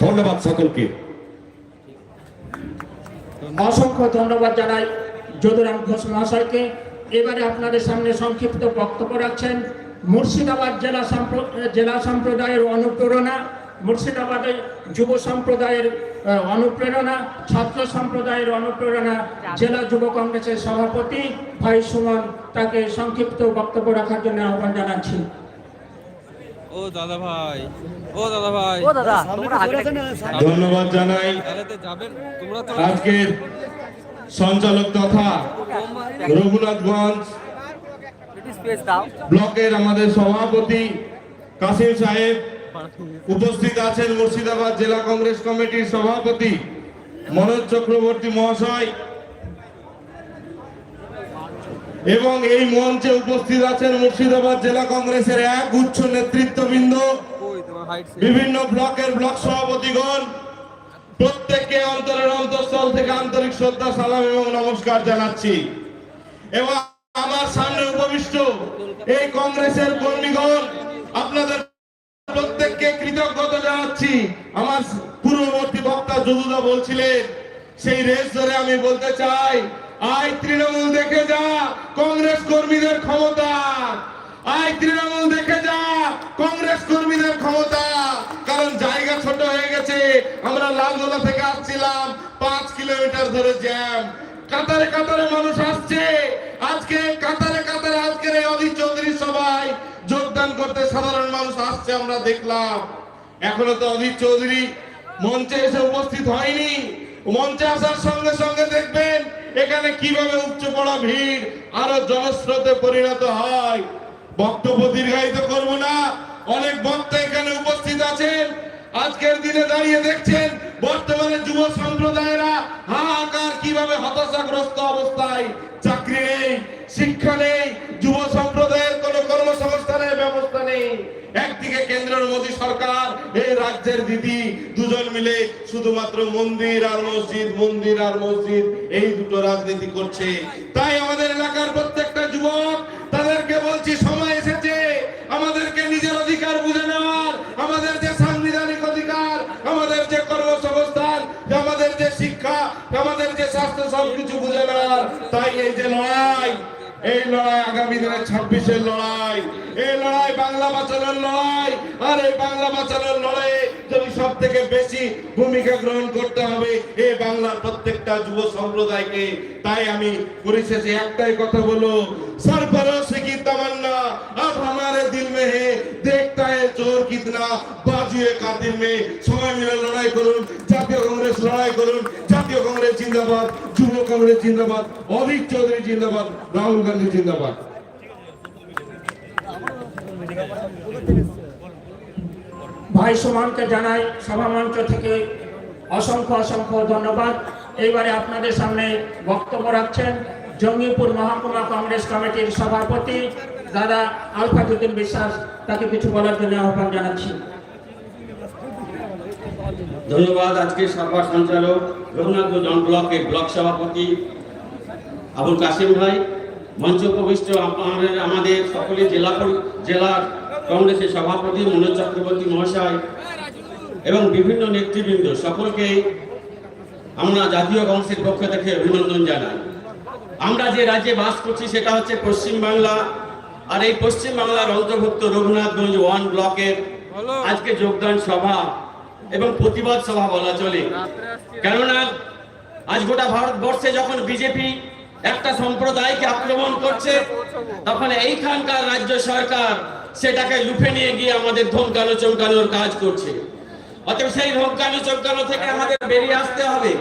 ধন্যবাদ সকলকে। অসংখ্য ধন্যবাদ জানাই যদুরাম ঘোষ মহাশয়কে। এবারে আপনাদের সামনে সংক্ষিপ্ত বক্তব্য রাখছেন মুর্শিদাবাদ জেলা সম্প্র- জেলা সম্প্রদায়ের অনুপ্রেরণা মুর্শিদাবাদের যুব সম্প্রদায়ের অনুপ্রেরণা ছাত্র সম্প্রদায়ের অনুপ্রেরণা জেলা যুব কংগ্রেসের সভাপতি ভাই সুমন তাকে সংক্ষিপ্ত বক্তব্য রাখার জন্য আহ্বান জানাচ্ছি। ও দাদা ভাই ও দাদা ভাই। ও দাদা তোমরা আগে ধন্যবাদ জানাই। আজকের সঞ্চালক তথা রঘুনাথগঞ্জ ব্লকের আমাদের সভাপতি কাসিম সাহেব উপস্থিত আছেন মুর্শিদাবাদ জেলা কংগ্রেস কমিটির সভাপতি মনোজ চক্রবর্তী মহাশয় এবং এই মঞ্চে উপস্থিত আছেন মুর্শিদাবাদ জেলা কংগ্রেসের এক গুচ্ছ নেতৃত্ববৃন্দ বিভিন্ন ব্লকের ব্লক সভাপতিগণ, প্রত্যেককে অন্তরের অন্তঃস্থল থেকে আন্তরিক শ্রদ্ধা, সালাম এবং নমস্কার জানাচ্ছি। এবং আমার সামনে উপবিষ্ট এই কংগ্রেসের কর্মীগণ, আপনাদের প্রত্যেককে কৃতজ্ঞতা জানাচ্ছি। আমার পূর্ববর্তী বক্তা যদুদা বলছিলেন, সেই রেস ধরে আমি বলতে চাই, আয় তৃণমূল দেখে যা, কংগ্রেস কর্মীদের ক্ষমতা। আয় তৃণমূল দেখে যা, কংগ্রেস কর্মীদের ক্ষমতা। কারণ জায়গা ছোট হয়ে গেছে, আমরা লালগোলা থেকে আসছিলাম, পাঁচ কিলোমিটার ধরে জ্যাম। কাতারে কাতারে মানুষ আসছে। আজকে কাতারে কাতারে, আজকের এই অধীর চৌধুরী সবাই যোগদান করতে সাধারণ মানুষ আসছে, আমরা দেখলাম। এখনও তো অধীর চৌধুরী মঞ্চে এসে উপস্থিত হয়নি। মঞ্চে আসার সঙ্গে সঙ্গে দেখবেন, এখানে কীভাবে উচ্চ পড়া ভিড়, আরও জনস্রোতে পরিণত হয়। বক্তব্য দীর্ঘায়িত করব না। অনেক বক্তা এখানে উপস্থিত আছেন। আজকের দিনে দাঁড়িয়ে দেখছেন বর্তমানে যুব সম্প্রদায়েরা হাহাকার কীভাবে হতাশাগ্রস্ত অবস্থায় চাকরি নেই, শিক্ষা নেই, যুব সম্প্রদায়ের কোনো কর্মসংস্থানের ব্যবস্থা নেই। একদিকে কেন্দ্রের মোদী সরকার, এই রাজ্যের দিদি দুজন মিলে শুধুমাত্র মন্দির আর মসজিদ, মন্দির আর মসজিদ, এই দুটো রাজনীতি করছে। তাই আমাদের এলাকার প্রত্যেকটা যুবক তাদেরকে বলছি, সময় এসেছে। আমাদেরকে নিজের অধিকার বুঝে নেওয়ার। আমাদের যে সাংবিধানিক অধিকার, আমাদের যে কর্মসংস্থান, আমাদের যে শিক্ষা, আমাদের যে স্বাস্থ্য সবকিছু বুঝে নেওয়ার, তাই এই যে লড়াই। এই লড়াই আগামী দিনের ছাব্বিশের লড়াই। এই লড়াই বাংলা বাঁচানোর লড়াই। আর এই বাংলা বাঁচানোর লড়াই তুমি সব থেকে বেশি ভূমিকা গ্রহণ করতে হবে এই বাংলার প্রত্যেকটা যুব সম্প্রদায়কে। তাই আমি পরিশেষে একটাই কথা বলো সরবরাহ সিকি তামান্না। আব হামারে দিল মে হে দেখতা হে জিত না বাজিয়ে কাদির নেই সবাই মিলে লড়াই করুন, জাতীয় কংগ্রেস লড়াই করুন, জাতীয় কংগ্রেস জিন্দাবাদ, যুব কংগ্রেস জিন্দাবাদ, অমিত চৌধুরী জিন্দাবাদ, রাহুল গান্ধী জিন্দাবাদ। ভাই সুমনকে জানাই সভামঞ্চ থেকে অসংখ্য অসংখ্য ধন্যবাদ। এইবারে আপনাদের সামনে বক্তব্য রাখছেন জঙ্গিপুর মহকুমা কংগ্রেস কমিটির সভাপতি দাদা আলফাজুদ্দিন বিশ্বাস তাকে কিছু বলার জন্য আহ্বান জানাচ্ছি। ধন্যবাদ আজকে সভা সঞ্চালক জন ব্লকের ব্লক সভাপতি আবুল কাসিম ভাই, মঞ্চ উপবিষ্ট আমাদের আমাদের সকলে জেলা পরি- জেলা কংগ্রেসের সভাপতি মনোজ চক্রবর্তী মহাশয় এবং বিভিন্ন নেতৃবৃন্দ, সকলকে আমরা জাতীয় কংগ্রেসের পক্ষ থেকে অভিনন্দন জানাই। আমরা যে রাজ্যে বাস করছি সেটা হচ্ছে পশ্চিম বাংলা আর এই পশ্চিম বাংলার অন্তর্ভুক্ত রঘুনাথগঞ্জ ওয়ান ব্লকের আজকে যোগদান সভা এবং প্রতিবাদ সভা বলা চলে। কেননা আজ গোটা ভারতবর্ষে যখন বিজেপি একটা সম্প্রদায়কে আক্রমণ করছে তখন এইখানকার রাজ্য সরকার সেটাকে লুফে নিয়ে গিয়ে আমাদের ধমকানো চমকানোর কাজ করছে। অতএব সেই ধমকানো চমকানো থেকে আমাদের বেরিয়ে আসতে হবে।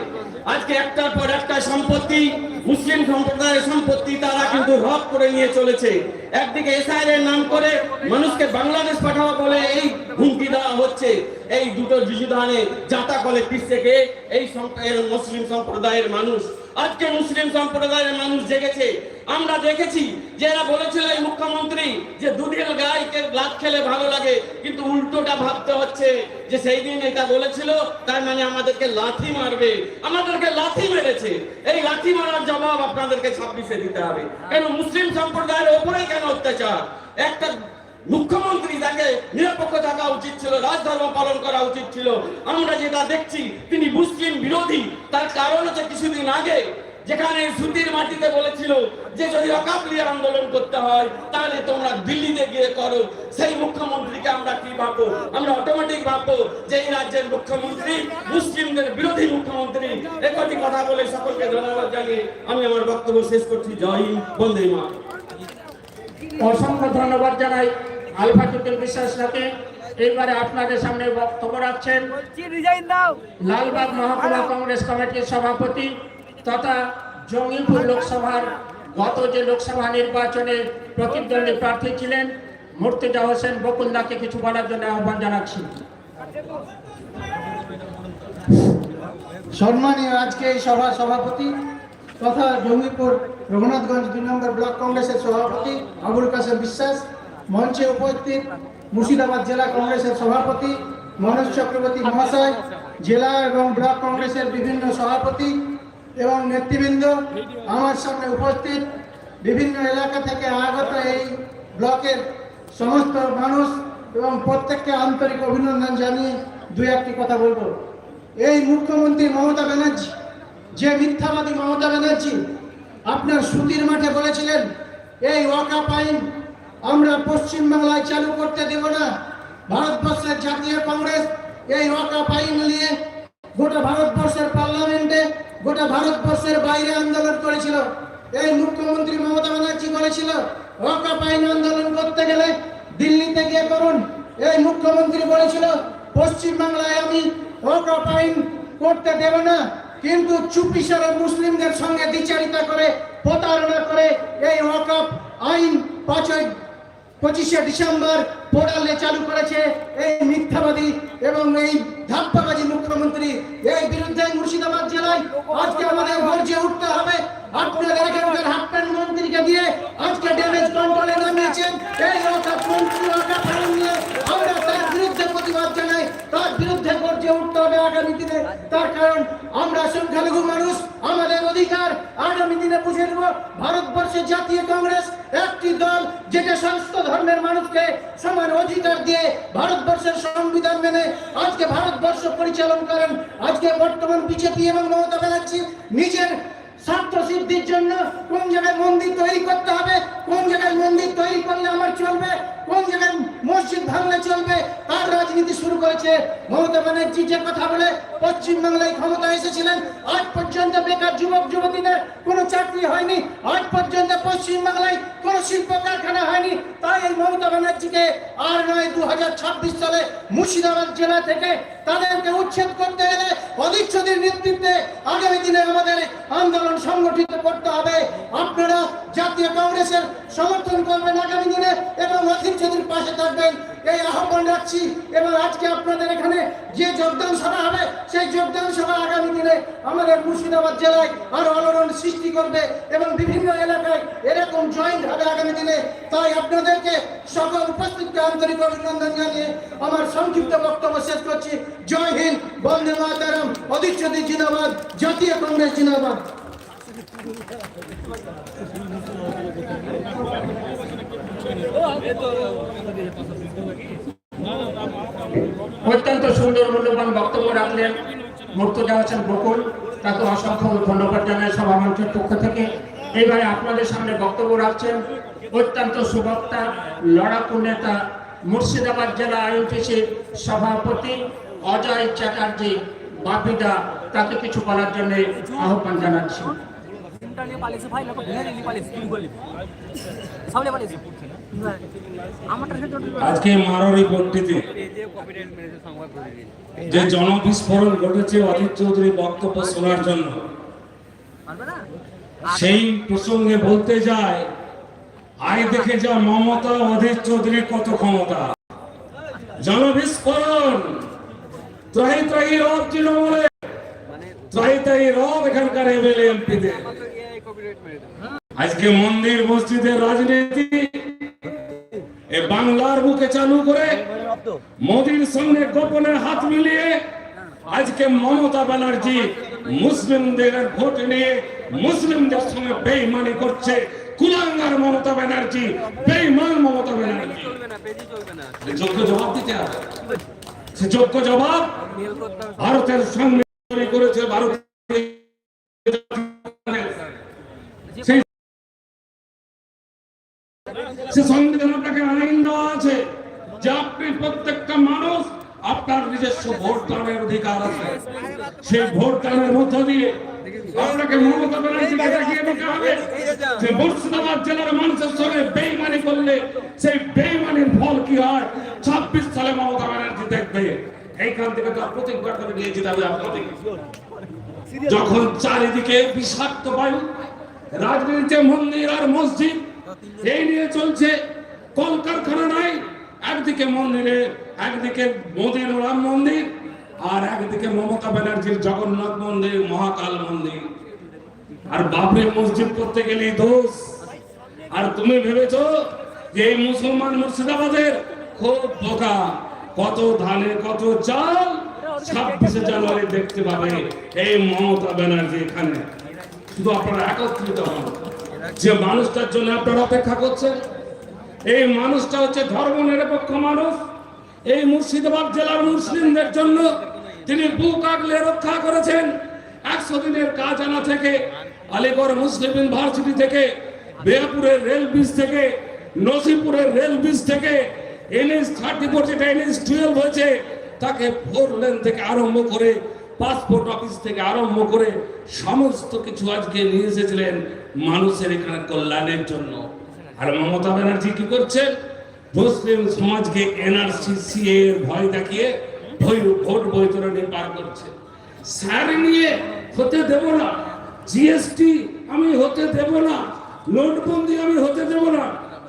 আজকে একটার পর একটা সম্পত্তি মুসলিম সম্প্রদায়ের সম্পত্তি তারা কিন্তু রব করে নিয়ে চলেছে। একদিকে এসআইএর এর নাম করে মানুষকে বাংলাদেশ পাঠাও বলে এই হুমকি দেওয়া হচ্ছে। এই দুটো যুযুধানে যাতা কলে পিসেকে এই মুসলিম সম্প্রদায়ের মানুষ। আজকে মুসলিম সম্প্রদায়ের মানুষ জেগেছে। আমরা দেখেছি যে এরা বলেছিল এই মুখ্যমন্ত্রী যে দুদিন গায়কে লাত খেলে ভালো লাগে, কিন্তু উল্টোটা ভাবতে হচ্ছে যে সেই দিন এটা বলেছিল, তার মানে আমাদেরকে লাথি মারবে, আমাদেরকে লাথি মেরেছে। এই লাথি মারার জবাব আপনাদেরকে ছাব্বিশে দিতে হবে। কেন মুসলিম সম্প্রদায়ের ওপরে কেন অত্যাচার? একটা মুখ্যমন্ত্রী তাকে নিরপেক্ষ থাকা উচিত ছিল, রাজধর্ম পালন করা উচিত ছিল, আমরা যেটা দেখছি, তিনি মুসলিম বিরোধী, তার কারণ হচ্ছে কিছুদিন আগে যেখানে সুতির মাটিতে বলেছিল যে যদি অকাপলিয়া আন্দোলন করতে হয় তাহলে তোমরা দিল্লিতে গিয়ে করো। সেই মুখ্যমন্ত্রীকে আমরা কি ভাববো? আমরা অটোমেটিক ভাববো যে এই রাজ্যের মুখ্যমন্ত্রী মুসলিমদের বিরোধী মুখ্যমন্ত্রী। একটি কথা বলে সকলকে ধন্যবাদ জানিয়ে আমি আমার বক্তব্য শেষ করছি। জয় হিন্দ, বন্দে মা অসংখ্য ধন্যবাদ জানাই আলফা চুতুল বিশ্বাসকে এবারে আপনাদের সামনে বক্তব্য রাখছেন বলছি লালবাগ মহকুমা কংগ্রেস কমিটির সভাপতি তথা জঙ্গিপুর লোকসভার গত যে লোকসভা নির্বাচনে প্রতিদ্বন্দ্বী প্রার্থী ছিলেন, মুর্তজা হোসেন বকুলদাকে কিছু বলার জন্য আহ্বান জানাচ্ছি। সম্মানীয় আজকে এই সভা সভাপতি তথা জঙ্গিপুর রঘুনাথগঞ্জ দুই নম্বর ব্লক কংগ্রেসের সভাপতি আবুল কাসেম বিশ্বাস, মঞ্চে উপস্থিত মুর্শিদাবাদ জেলা কংগ্রেসের সভাপতি মনোজ চক্রবর্তী মহাশয়, জেলা এবং ব্লক কংগ্রেসের বিভিন্ন সভাপতি এবং নেতৃবৃন্দ আমার সামনে উপস্থিত বিভিন্ন এলাকা থেকে আগত এই ব্লকের সমস্ত মানুষ এবং প্রত্যেককে আন্তরিক অভিনন্দন জানিয়ে দুই একটি কথা বলব। এই মুখ্যমন্ত্রী মমতা ব্যানার্জি, যে মিথ্যাবাদী মমতা ব্যানার্জি আপনার সুতির মাঠে বলেছিলেন, এই ওয়াকাপ পাইন আমরা পশ্চিমবাংলায় চালু করতে দেব না। ভারতবর্ষের জাতীয় কংগ্রেস এই ওয়াকাপ পাইন নিয়ে গোটা ভারতবর্ষের পার্লামেন্টে গোটা ভারতবর্ষের বাইরে আন্দোলন করেছিল। এই মুখ্যমন্ত্রী মমতা ব্যানার্জি বলেছিল ওয়াকাপ আইন আন্দোলন করতে গেলে দিল্লিতে গিয়ে করুন। এই মুখ্যমন্ত্রী বলেছিল, পশ্চিমবাংলায় আমি ওয়াকাপ আইন করতে দেব না, কিন্তু চুপিসারে মুসলিমদের সঙ্গে দ্বিচারিতা করে, প্রতারণা করে এই ওয়াকাপ আইন পাঁচই পঁচিশে ডিসেম্বর পোর্টালে চালু করেছে এই মিথ্যাবাদী এবং এই ধাপ্পাবাজি মুখ্যমন্ত্রী এই বিরুদ্ধে মুর্শিদাবাদ জেলায় আজকে আমাদের গর্জে উঠতে হবে, আপনাদের এখানকার হাপ্পান মন্ত্রীকে দিয়ে আজকে ড্যামেজ কন্ট্রোলে নামিয়েছেন। এই ওয়াকাপ মন্ত্রী ওয়াকাপ আইন নিয়ে আমরা তার বিরুদ্ধে প্রতিবাদ জানাই তার গর্জে উঠতে হবে আগামী দিনে। তার কারণ, আমরা সংখ্যালঘু মানুষ, আমাদের অধিকার আগামী দিনে বুঝে নেব। ভারতবর্ষের জাতীয় কংগ্রেস একটি দল যেটা সমস্ত ধর্মের মানুষকে সমান অধিকার দিয়ে ভারতবর্ষের সংবিধান মেনে আজকে ভারতবর্ষ পরিচালন করেন। আজকে বর্তমান বিজেপি এবং মমতা ব্যানার্জি নিজের স্বার্থ সিদ্ধির জন্য কোন জায়গায় মন্দির তৈরি করতে হবে, কোন জায়গায় মন্দির তৈরি করলে আমার চলবে, কোন জায়গায় মসজিদ ভাঙলে চলবে তার রাজনীতি শুরু করেছে। মমতা ব্যানার্জি যে কথা বলে পশ্চিমবাংলায় ক্ষমতা এসেছিলেন, আজ পর্যন্ত বেকার যুবক, যুবতীদের কোনো চাকরি হয়নি। আজ পর্যন্ত পশ্চিমবাংলায় কোনো শিল্প কারখানা হয়নি। তাই এই মমতা ব্যানার্জিকে আর নয় দু সালে মুর্শিদাবাদ জেলা থেকে তাদেরকে উচ্ছেদ করতে গেলে অধীক্ষদের নেতৃত্বে আগামী দিনে আমাদের আন্দোলন সংগঠিত করতে হবে। আপনারা জাতীয় কংগ্রেসের সমর্থন করবেন আগামী দিনে এবং পাশে থাকবেন। এই আহ্বান রাখছি এবং আজকে আপনাদের এখানে যে যোগদান সভা হবে, সেই যোগদান সভা আগামী দিনে আমাদের মুর্শিদাবাদ জেলায় আরও আলোড়ন সৃষ্টি করবে এবং বিভিন্ন এলাকায় এরকম জয়েন্ট হবে আগামী দিনে। তাই আপনাদেরকে সকল উপস্থিতকে আন্তরিক অভিনন্দন জানিয়ে আমার সংক্ষিপ্ত বক্তব্য শেষ করছি। জয় হিন্দ, বন্দে মাতারাম অধীক্ষতি জিন্দাবাদ, জাতীয় কংগ্রেস জিন্দাবাদ। অত্যন্ত সুন্দর মূল্যবান বক্তব্য রাখলেন মুর্তজা হোসেন বকুল। তাকে অসংখ্য ধন্যবাদ জানাই সভা মঞ্চের পক্ষ থেকে। এবারে আপনাদের সামনে বক্তব্য রাখছেন অত্যন্ত সুবক্তা, লড়াকু নেতা, মুর্শিদাবাদ জেলা আইনটিসির সভাপতি অজয় চ্যাটার্জি, বাপিদা, তাকে কিছু বলার জন্য আহ্বান জানাচ্ছি। আজকে মারোরি পট্টিতে যে জনবিস্ফোরণ ঘটেছে, অজিত চৌধুরী বক্তব্য শোনার জন্য। সেই প্রসঙ্গে বলতে যায়, আয় দেখে যা মমতা অধীর চৌধুরীর কত ক্ষমতা। জনবিস্ফোরণ! ত্রাহি ত্রাহি রব তৃণমূলে, ত্রাহি ত্রাহি রব এখানকার এমএলএ এমপিদের। আজকে মন্দির মসজিদের রাজনীতি বাংলার বুকে চালু করে মোদির সঙ্গে গোপনে হাত মিলিয়ে আজকে মমতা ব্যানার্জি মুসলিমদের ভোট নিয়ে মুসলিমদের সঙ্গে বেইমানি করছে। কুলাঙ্গার মমতা ব্যানার্জি, বেইমান মমতা ব্যানার্জি। যোগ্য জবাব দিতে হবে। সে যোগ্য জবাব ভারতের সঙ্গে করেছে ভারত সেই সে সংবিধান আপনাকে আইন দেওয়া আছে যে আপনি প্রত্যেকটা মানুষ আপনার অধিকার আছে। সেই মধ্য দিয়ে আপনাকে মমতা ব্যানার্জিকে দেখিয়ে দিতে হবে। যে মুর্শিদাবাদ জেলার মানুষের সঙ্গে বেইমানি করলে সেই বেইমানির ফল কি হয়? ছাব্বিশ সালে মমতা ব্যানার্জি দেখবে। এইখান থেকে প্রতিজ্ঞা করে নিয়ে যেতে হবে যখন চারিদিকে বিষাক্ত বায়ু, রাজনীতিতে মন্দির আর মসজিদ, এই নিয়ে চলছে। কলকারখানা নাই, একদিকে মন্দিরে একদিকে মোদীর রাম মন্দির আর একদিকে মমতা ব্যানার্জির জগন্নাথ মন্দির, মহাকাল মন্দির। আর বাবরি মসজিদ করতে গেলে দোষ। আর তুমি ভেবেছ যে এই মুসলমান মুর্শিদাবাদের খুব বোকা। কত ধানে কত চাল ছাব্বিশে জানুয়ারি দেখতে পাবে এই মমতা ব্যানার্জি এখানে। শুধু আপনারা একত্রিত হন। যে মানুষটার জন্য আপনারা অপেক্ষা করছেন, এই মানুষটা হচ্ছে ধর্ম নিরপেক্ষ মানুষ। এই মুর্শিদাবাদ জেলার মুসলিমদের জন্য তিনি বুক আগলে রক্ষা করেছেন। একশো দিনের কাজ আনা থেকে, আলিগড় মুসলিম ইউনিভার্সিটি থেকে, বেয়াপুরের রেল ব্রিজ থেকে, নসিপুরের রেল ব্রিজ থেকে, এনএস থার্টি ফোর যেটা এনএস টুয়েলভ হয়েছে, তাকে ফোর লেন থেকে আরম্ভ করে, পাসপোর্ট অফিস থেকে আরম্ভ করে সমস্ত কিছু আজকে নিয়ে এসেছিলেন মানুষের এখানে কল্যাণের জন্য। আর মমতা ব্যানার্জি কি করছেন? মুসলিম সমাজকে এনআরসি সিএ এর ভয় দেখিয়ে ভোট বৈতরণী পার করছে। স্যার নিয়ে হতে দেব না। জিএসটি আমি হতে দেব না। নোটবন্দি আমি হতে দেব না।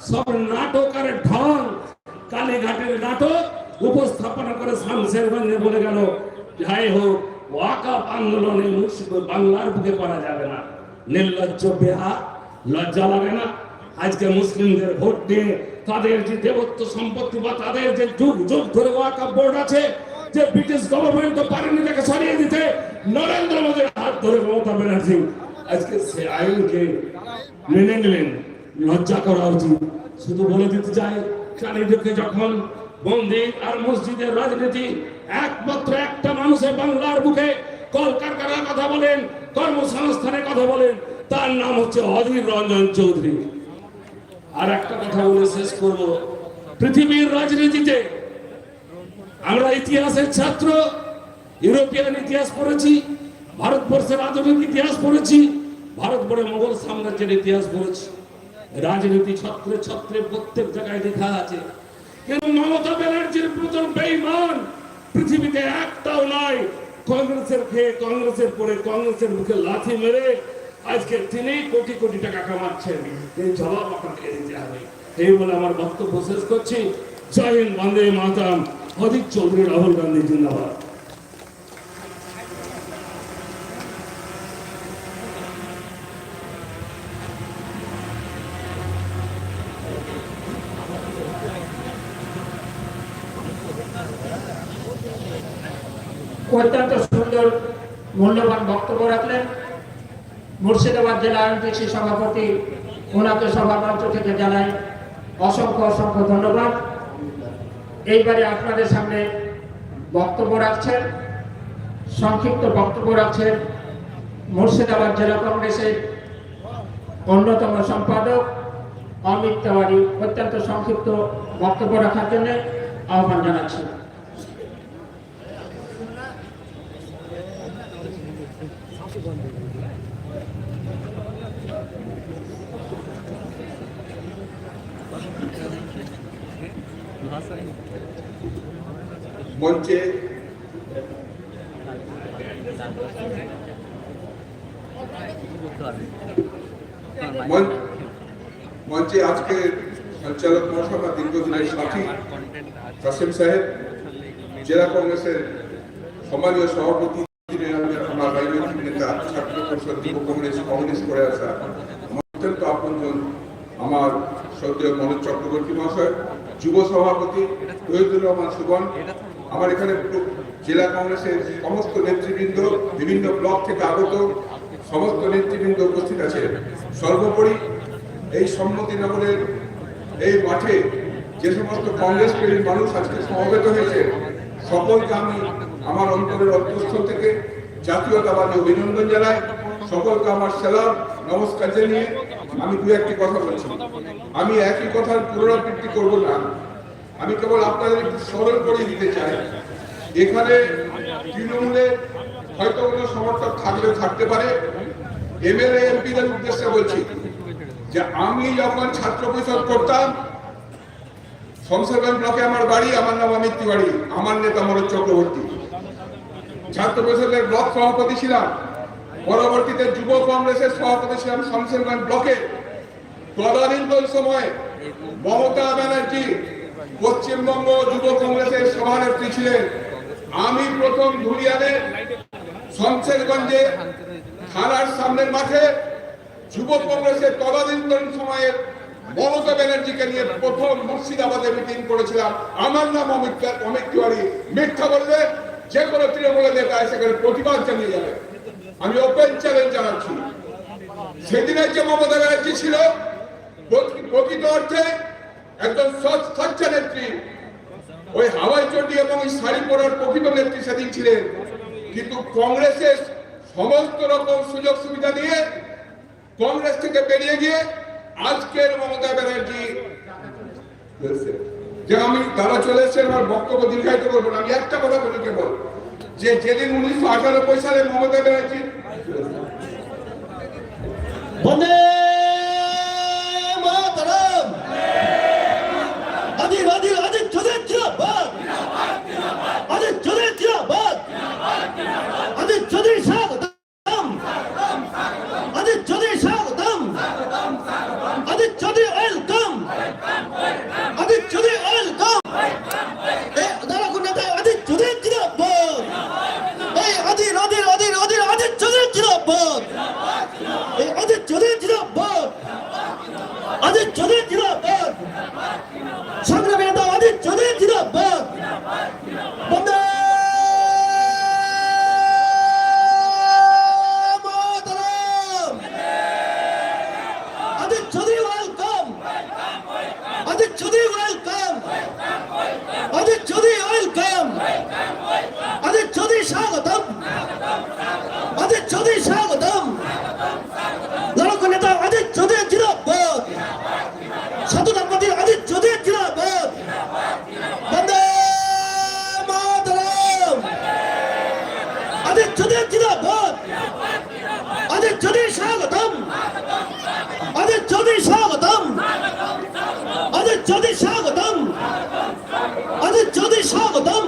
সব নাটক আর ঢং কালীঘাটের নাটক উপস্থাপনা করে শামসেরগঞ্জে বলে গেল, যাই হোক ওয়াকাপ আন্দোলনে বাংলার বুকে করা যাবে না। নির্লজ্জ বেহা লজ্জা লাগে না। আজকে মুসলিমদের ভোট দিয়ে তাদের যে দেবত্ব সম্পত্তি বা তাদের যে যুগ যুগ ধরে বোর্ড আছে, যে ব্রিটিশ গভর্নমেন্ট তো পারেনি তাকে সরিয়ে দিতে, নরেন্দ্র মোদীর হাত ধরে মমতা ব্যানার্জি আজকে সে আইনকে মেনে নিলেন। লজ্জা করা উচিত। শুধু বলে দিতে চাই, চারিদিকে যখন মন্দির আর মসজিদের রাজনীতি একমাত্র একটা মানুষের বাংলার বুকে কলকারখানার কথা বলেন, কর্মসংস্থানের কথা বলেন, তার নাম হচ্ছে অধীর রঞ্জন চৌধুরী। আর একটা কথা বলে শেষ করব। পৃথিবীর রাজনীতিতে আমরা ইতিহাসের ছাত্র, ইউরোপিয়ান ইতিহাস পড়েছি, ভারতবর্ষের আধুনিক ইতিহাস পড়েছি, ভারতবর্ষের মোগল সাম্রাজ্যের ইতিহাস পড়েছি। রাজনীতি ছত্রে ছত্রে প্রত্যেক জায়গায় লেখা আছে। কিন্তু মমতা ব্যানার্জির প্রচুর বেইমান? পৃথিবীতে একটাও নাই। কংগ্রেসের খেয়ে কংগ্রেসের পরে কংগ্রেসের মুখে লাথি মেরে আজকে তিনি কোটি কোটি টাকা কামাচ্ছেন। এই জবাব আপনাকে দিতে হবে। এই বলে আমার বক্তব্য শেষ করছি। জয় হিন্দ, বন্দে মাতাম অধিক চৌধুরী রাহুল গান্ধী, জিন্দাবাদ। অত্যন্ত সুন্দর, মূল্যবান বক্তব্য রাখলেন। মুর্শিদাবাদ জেলা আইনজীবী সভাপতি ওনাকে সভামঞ্চ থেকে জানাই অসংখ্য অসংখ্য ধন্যবাদ। এইবারে আপনাদের সামনে বক্তব্য রাখছেন, সংক্ষিপ্ত বক্তব্য রাখছেন মুর্শিদাবাদ জেলা কংগ্রেসের অন্যতম সম্পাদক অমিত তেওয়ারি। অত্যন্ত সংক্ষিপ্ত বক্তব্য রাখার জন্য আহ্বান জানাচ্ছি। মঞ্চে মঞ্চ- আজকে সঞ্চালক মহাসভা দীর্ঘদিনের সাথী কাসিম সাহেব, জেলা কংগ্রেসের সম্মানীয় সভাপতি, আমার রাজনৈতিক নেতা, ছাত্র পরিষদ, যুব কংগ্রেস কংগ্রেস করে আসা অত্যন্ত আপনজন আমার শ্রদ্ধেয় মনোজ চক্রবর্তী মহাশয়, যুব সভাপতি তহিদুর রহমান সুবন আমার এখানে জেলা কংগ্রেসের সমস্ত নেতৃবৃন্দ, বিভিন্ন ব্লক থেকে আগত সমস্ত নেতৃবৃন্দ উপস্থিত আছে সর্বোপরি এই সম্মতিনগরের এই মাঠে যে সমস্ত কংগ্রেস প্রেমী মানুষ আজকে সমবেত হয়েছে সকলকে আমি আমার অন্তরের অন্তঃস্থল থেকে জাতীয়তাবাদী অভিনন্দন জানাই। সকলকে আমার সেলাম, নমস্কার জানিয়ে আমি দু একটি কথা বলছি। আমি একই কথার পুনরাবৃত্তি করব না। আমি কেবল আপনাদের একটু স্মরণ করে দিতে চাই। এখানে তৃণমূলে হয়তো কোনো সমর্থক থাকলে থাকতে পারে। এমএলএ, এমপিদের উদ্দেশ্যে বলছি যে আমি যখন ছাত্র পরিষদ করতাম শমশেরগঞ্জ ব্লকে আমার বাড়ি, আমার নাম অমিত তিওয়ারি, আমার নেতা মনোজ চক্রবর্তী। ছাত্র পরিষদের ব্লক সভাপতি ছিলাম। পরবর্তীতে যুব কংগ্রেসের সভাপতি ছিলাম শমশেরগঞ্জ ব্লকে। তদানীন্তন সময় মমতা ব্যানার্জি পশ্চিমবঙ্গ যুব কংগ্রেসের সভানেত্রী ছিলেন। আমি প্রথম ধুলিয়ানে শমশেরগঞ্জে থানার সামনের মাঠে যুব কংগ্রেসের তদানীন্তন সময়ের মমতা ব্যানার্জিকে নিয়ে প্রথম মুর্শিদাবাদে মিটিং করেছিলাম। আমার নাম অমিত অমিত তিওয়ারি। মিথ্যা বললে যে কোনো তৃণমূলের নেতা সেখানে প্রতিবাদ জানিয়ে যাবে। আমি ওপেন চ্যালেঞ্জ জানাচ্ছি। সেদিনের যে মমতা ব্যানার্জি ছিল প্রকৃত অর্থে একজন সচ্চা নেত্রী। ওই হাওয়াই চটি এবং শাড়ি পরার প্রকৃত নেত্রী সেদিন ছিলেন। কিন্তু কংগ্রেসের সমস্ত রকম সুযোগ সুবিধা দিয়ে কংগ্রেস থেকে বেরিয়ে গিয়ে আজকের মমতা ব্যানার্জি যে আমি তারা চলে এসেছেন, আমার বক্তব্য দীর্ঘায়িত করব না। আমি একটা কথা বলি কেবল, যে যেদিন উনিশশো আটানব্বই সালে মমতা ব্যানার্জি বন্দে মাতরম আদি আদি আদি চলে জিন্দাবাদ। আদি চলে জিন্দাবাদ আদি চলে স্বাগতম আদি চলে স্বাগতম আদি চলে ওয়েলকাম আদি চলে ওয়েলকাম এ দাঁড়া কোন আদি চলে জিন্দাবাদ এই আদি আদি আদি আদি আদি চলে জিন্দাবাদ এই আদি চলে জিন্দাবাদ আদি চলে জিন্দাবাদ সংগ্রামী নেতা আদি চলে জিন্দাবাদ বন্দে মাতরম আদি চলে ওয়েলকাম আদি চলে ওয়েলকাম আদি চলে ওয়েলকাম আদি চলে স্বাগতম আদি চলে স্বাগতম লড়কো নেতা আদি চলে জিন্দাবাদ সাধুনাথপতি আদি চলে জিন্দাবাদ। বন্দে মাতরম। আদি চলে জিন্দাবাদ। আদি চলে স্বাগতম। আদি চলে স্বাগতম। আদি চলে স্বাগতম। আদি চলে স্বাগতম।